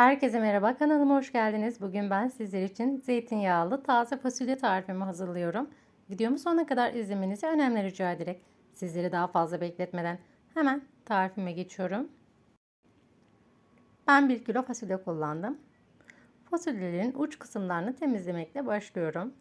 Herkese merhaba kanalıma hoş geldiniz. Bugün ben sizler için zeytinyağlı taze fasulye tarifimi hazırlıyorum. Videomu sonuna kadar izlemenizi önemli rica ederek sizleri daha fazla bekletmeden hemen tarifime geçiyorum. Ben 1 kilo fasulye kullandım. Fasulyelerin uç kısımlarını temizlemekle başlıyorum.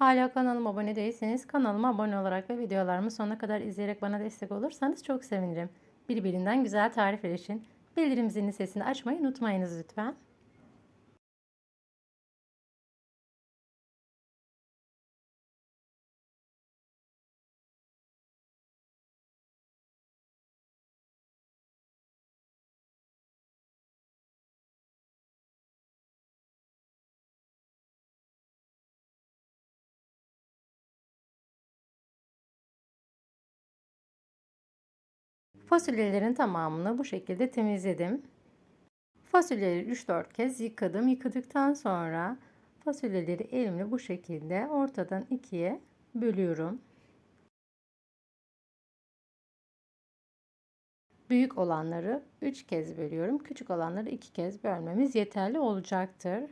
Hala kanalıma abone değilseniz kanalıma abone olarak ve videolarımı sonuna kadar izleyerek bana destek olursanız çok sevinirim. Birbirinden güzel tarifler için bildirim zilini sesini açmayı unutmayınız lütfen. Fasulyelerin tamamını bu şekilde temizledim. Fasulyeleri 3-4 kez yıkadım. Yıkadıktan sonra fasulyeleri elimle bu şekilde ortadan ikiye bölüyorum. Büyük olanları 3 kez bölüyorum. Küçük olanları 2 kez bölmemiz yeterli olacaktır.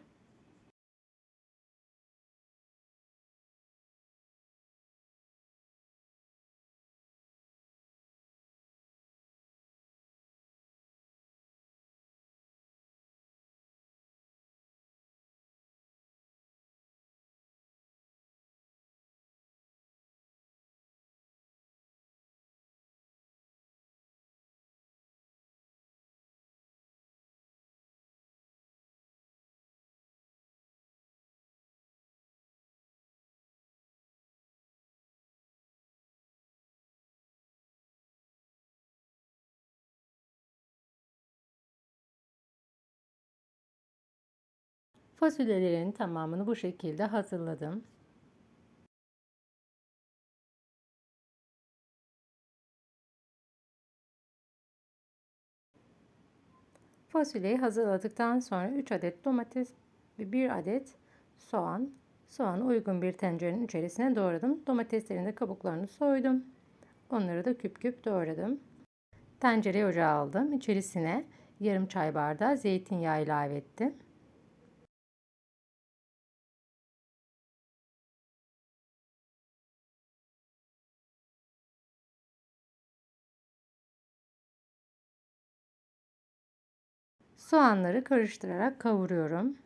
Fasulyelerin tamamını bu şekilde hazırladım. Fasulyeyi hazırladıktan sonra 3 adet domates ve 1 adet soğan, soğanı uygun bir tencerenin içerisine doğradım. Domateslerin de kabuklarını soydum. Onları da küp küp doğradım. Tencereyi ocağa aldım. İçerisine yarım çay bardağı zeytinyağı ilave ettim. Soğanları karıştırarak kavuruyorum.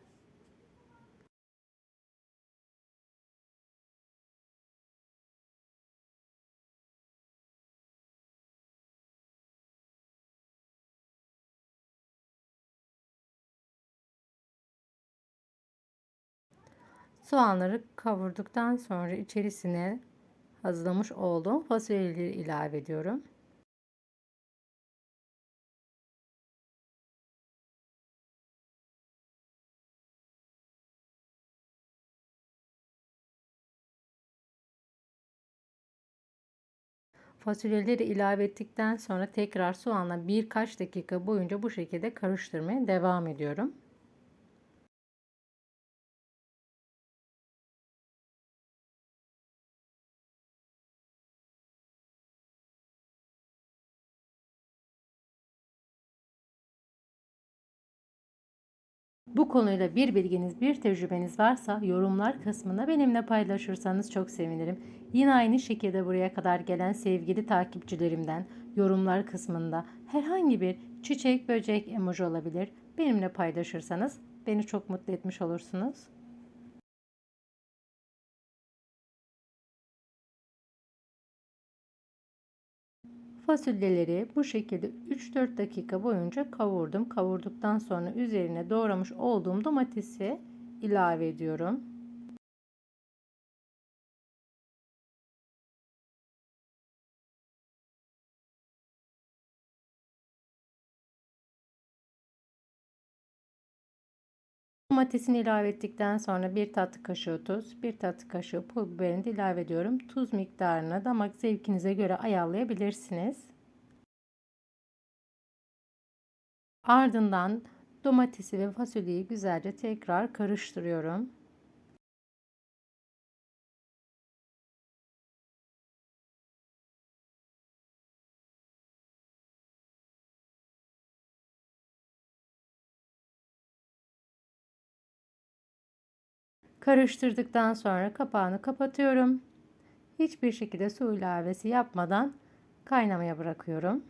Soğanları kavurduktan sonra içerisine hazırlamış olduğum fasulyeleri ilave ediyorum. Fasulyeleri ilave ettikten sonra tekrar soğanla birkaç dakika boyunca bu şekilde karıştırmaya devam ediyorum. Bu konuyla bir bilginiz, bir tecrübeniz varsa yorumlar kısmında benimle paylaşırsanız çok sevinirim. Yine aynı şekilde buraya kadar gelen sevgili takipçilerimden yorumlar kısmında herhangi bir çiçek, böcek emoji olabilir. Benimle paylaşırsanız beni çok mutlu etmiş olursunuz. Fasulyeleri bu şekilde 3-4 dakika boyunca kavurdum. Kavurduktan sonra üzerine doğramış olduğum domatesi ilave ediyorum. Domatesini ilave ettikten sonra bir tatlı kaşığı tuz, bir tatlı kaşığı pul biberini de ilave ediyorum. Tuz miktarını damak zevkinize göre ayarlayabilirsiniz. Ardından domatesi ve fasulyeyi güzelce tekrar karıştırıyorum. Karıştırdıktan sonra kapağını kapatıyorum. Hiçbir şekilde su ilavesi yapmadan kaynamaya bırakıyorum.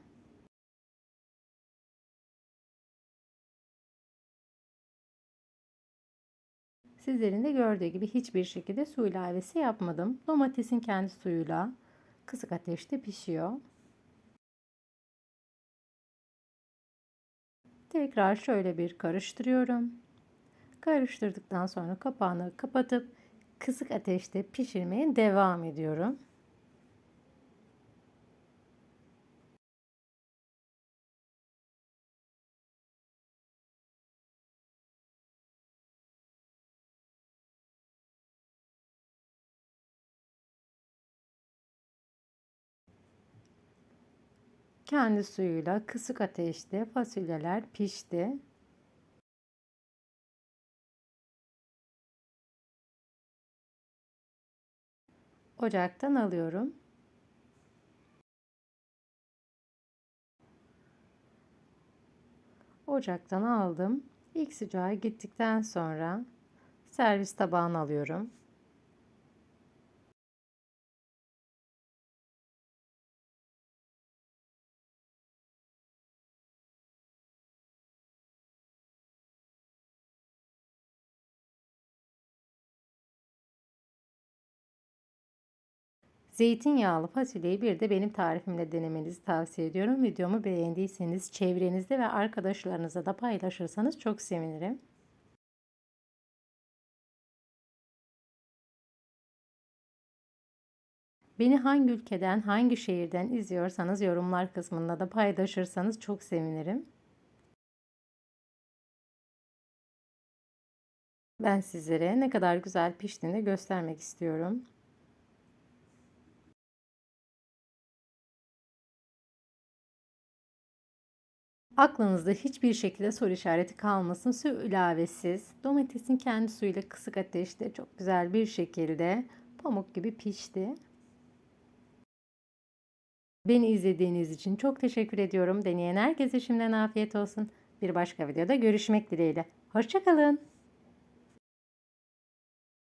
Sizlerin de gördüğü gibi hiçbir şekilde su ilavesi yapmadım. Domatesin kendi suyuyla kısık ateşte pişiyor. Tekrar şöyle bir karıştırıyorum. Karıştırdıktan sonra kapağını kapatıp kısık ateşte pişirmeye devam ediyorum. Kendi suyuyla kısık ateşte fasulyeler pişti. Ocaktan alıyorum. Ocaktan aldım. İlk sıcağı gittikten sonra servis tabağına alıyorum. Zeytinyağlı fasulyeyi bir de benim tarifimle denemenizi tavsiye ediyorum. Videomu beğendiyseniz çevrenizde ve arkadaşlarınıza da paylaşırsanız çok sevinirim. Beni hangi ülkeden, hangi şehirden izliyorsanız yorumlar kısmında da paylaşırsanız çok sevinirim. Ben sizlere ne kadar güzel piştiğini göstermek istiyorum. Aklınızda hiçbir şekilde soru işareti kalmasın. Su ilavesiz. Domatesin kendi suyuyla kısık ateşte çok güzel bir şekilde pamuk gibi pişti. Beni izlediğiniz için çok teşekkür ediyorum. Deneyen herkese şimdiden afiyet olsun. Bir başka videoda görüşmek dileğiyle. Hoşçakalın.